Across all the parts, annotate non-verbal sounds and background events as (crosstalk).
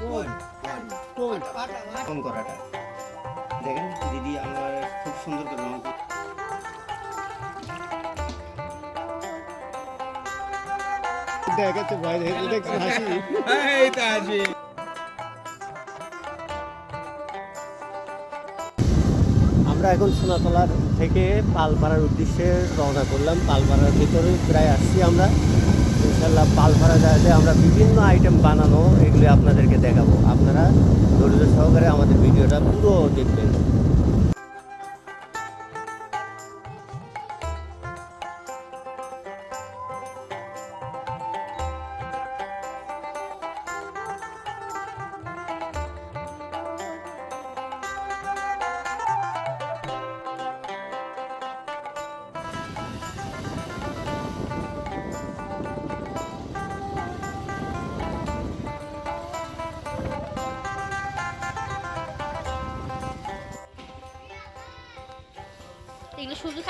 কোন কোন কোন করাটা। দেখেন দিদি আমার খুব সুন্দর করে রং দেখাচ্ছে ভয় দেখছি হাসি। আমরা এখন সোনাতলার থেকে পালপাড়ার উদ্দেশ্যে রওনা করলাম। পালপাড়ার ভিতরে প্রায় আসছি আমরা। ইনশাল্লাহ পালপাড়া যাতে আমরা বিভিন্ন আইটেম বানানো এগুলি আপনাদেরকে দেখাবো। আপনারা ধৈর্য সহকারে আমাদের ভিডিওটা পুরো দেখবেন।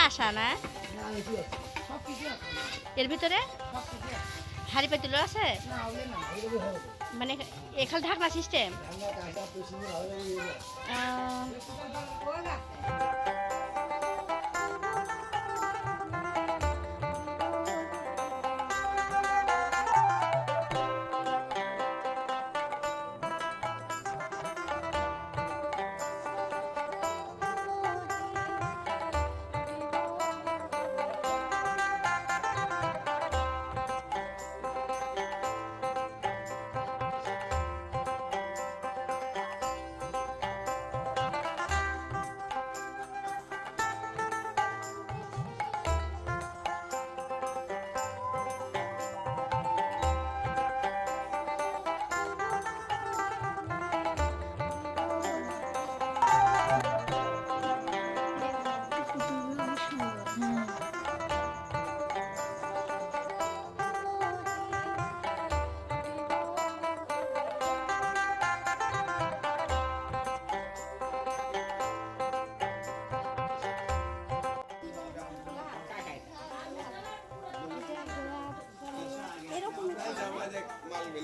কাঁসা না এর ভিতরে হাড়ি পাতিল আছে মানে এখানে ঢাকনা সিস্টেম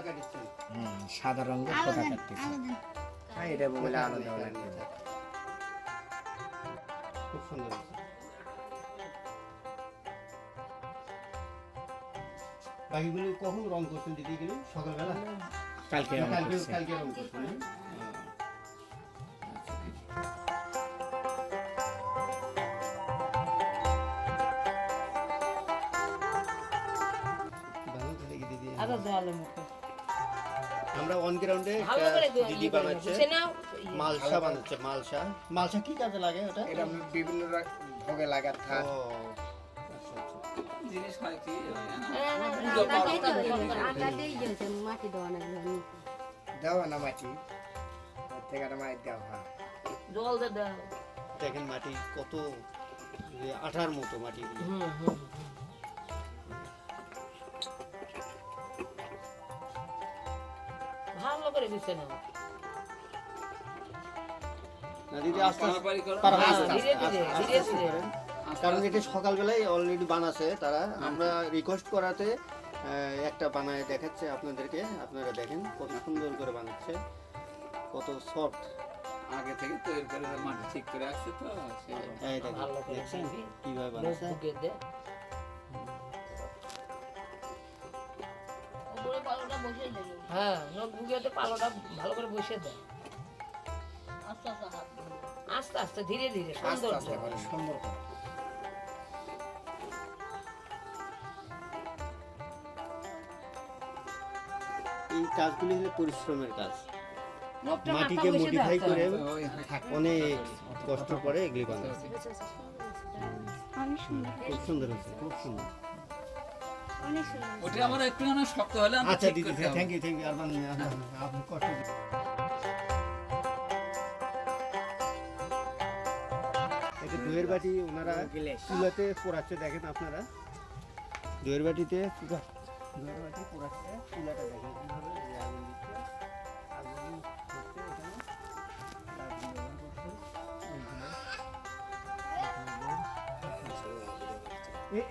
কাটিচ্ছেন সাদা রঙের আলো ফোটা কাটতেছে হ্যাঁ এটা বলে আলাদা দেওয়া খুব সুন্দর। বাকিগুলো কখন রং করছেন দিদি এগুলো? সকালবেলা? কালকে কালকে রং করছেন আমরা অন গ্রাউন্ডে দিদি বানাচ্ছে। মালসা বানাচ্ছে মালসা। মালসা কি কাজে লাগে ওটা? এটা বিভিন্ন ভোগে লাগার থাক আচ্ছা আচ্ছা দেওয়া না মাটি থেকে একটা মাটি। দেওয়া হয়। দেখেন মাটি কত আঠার মতো মাটি। করেন। কারণ এটা সকালবেলায় অলরেডি বানাচ্ছে তারা। আমরা রিকোয়েস্ট করাতে একটা বানায় দেখাচ্ছে আপনাদেরকে। আপনারা দেখেন কত সুন্দর করে বানাচ্ছে কত সফট আগে থেকে তৈরি করে মাটি ঠিক করে আসছে তো করে দিবি। কীভাবে বানাচ্ছে? হ্যাঁ পালোটা ভালো করে বসে দে আস্তে আস্তে আস্তে আস্তে ধীরে ধীরে সুন্দর সুন্দর এই কাজগুলি হলো পরিশ্রমের কাজ। মাটিকে মডিফাই করে অনেক কষ্ট করে এগুলি বানাচ্ছে অনেক সুন্দর। খুব সুন্দর হচ্ছে খুব সুন্দর। ওটা আমার একটু না শক্ত হলে আমরা আচ্ছা দিদি থ্যাংক ইউ থ্যাংক ইউ আর আপনি কষ্ট দইয়ের বাটি ওনারা চুলাতে পোড়াচ্ছে দেখেন আপনারা। দইয়ের বাটিতে দইয়ের বাটি পোড়াচ্ছে চুলাটা দেখেন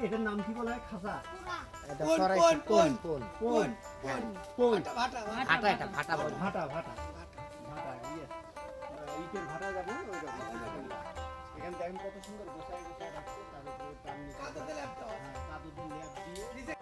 এটার নাম কি বলা হয়? খাসা? এটা সরাইছি কোন কোন কোন? কোন? ফাটা এটা ফাটা বল। ভাটা ভাটা ভাটা ইয়ে। ইটের ভাটা যাবে ওই রকম এখানে দেখেন কত সুন্দর গোছায় গোছায় রাখছে তার উপরে তার নিচে হ্যাঁ, ল্যাপ দিয়ে।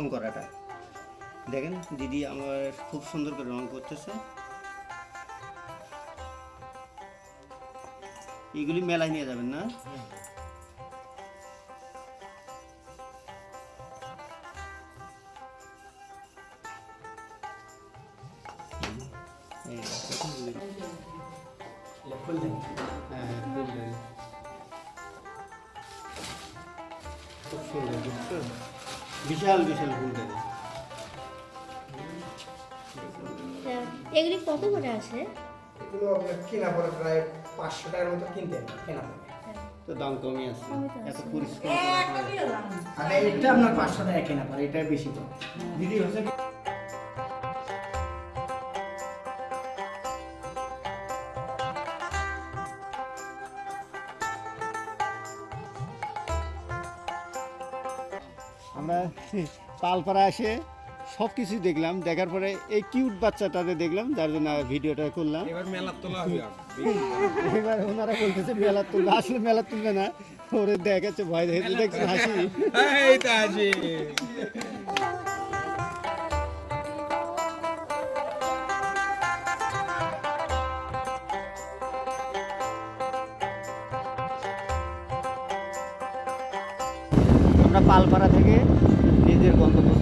রং করাটা দেখেন, দিদি আমার খুব সুন্দর করে রং করতেছে এগুলি মেলায় নিয়ে যাবেন না। খুব সুন্দর? বিশাল বিশাল ফুলদানি এগুলি কত করে আছে? এগুলো আপনার কেনা পড়ে প্রায় পাঁচশো টাকার মতো কিনতে কেনা পড়ে। তো দাম কমই আছে এত। পরিশ্রম আর এটা আপনার পাঁচশো টাকা কেনা পড়ে এটা বেশি তো। দিদি হচ্ছে আমরা (laughs) পালপাড়া এসে সব কিছু দেখলাম দেখার পরে এই কিউট বাচ্চাটাতে দেখলাম যার জন্য ভিডিওটা করলাম। (laughs) এবার ওনারা বলতেছে মেলার তুলবে আসলে মেলার তুলবে না। ওরে দেখাচ্ছে ভয় দেখে দেখছে হাসি। এই পালপাড়া থেকে নিজের করলাম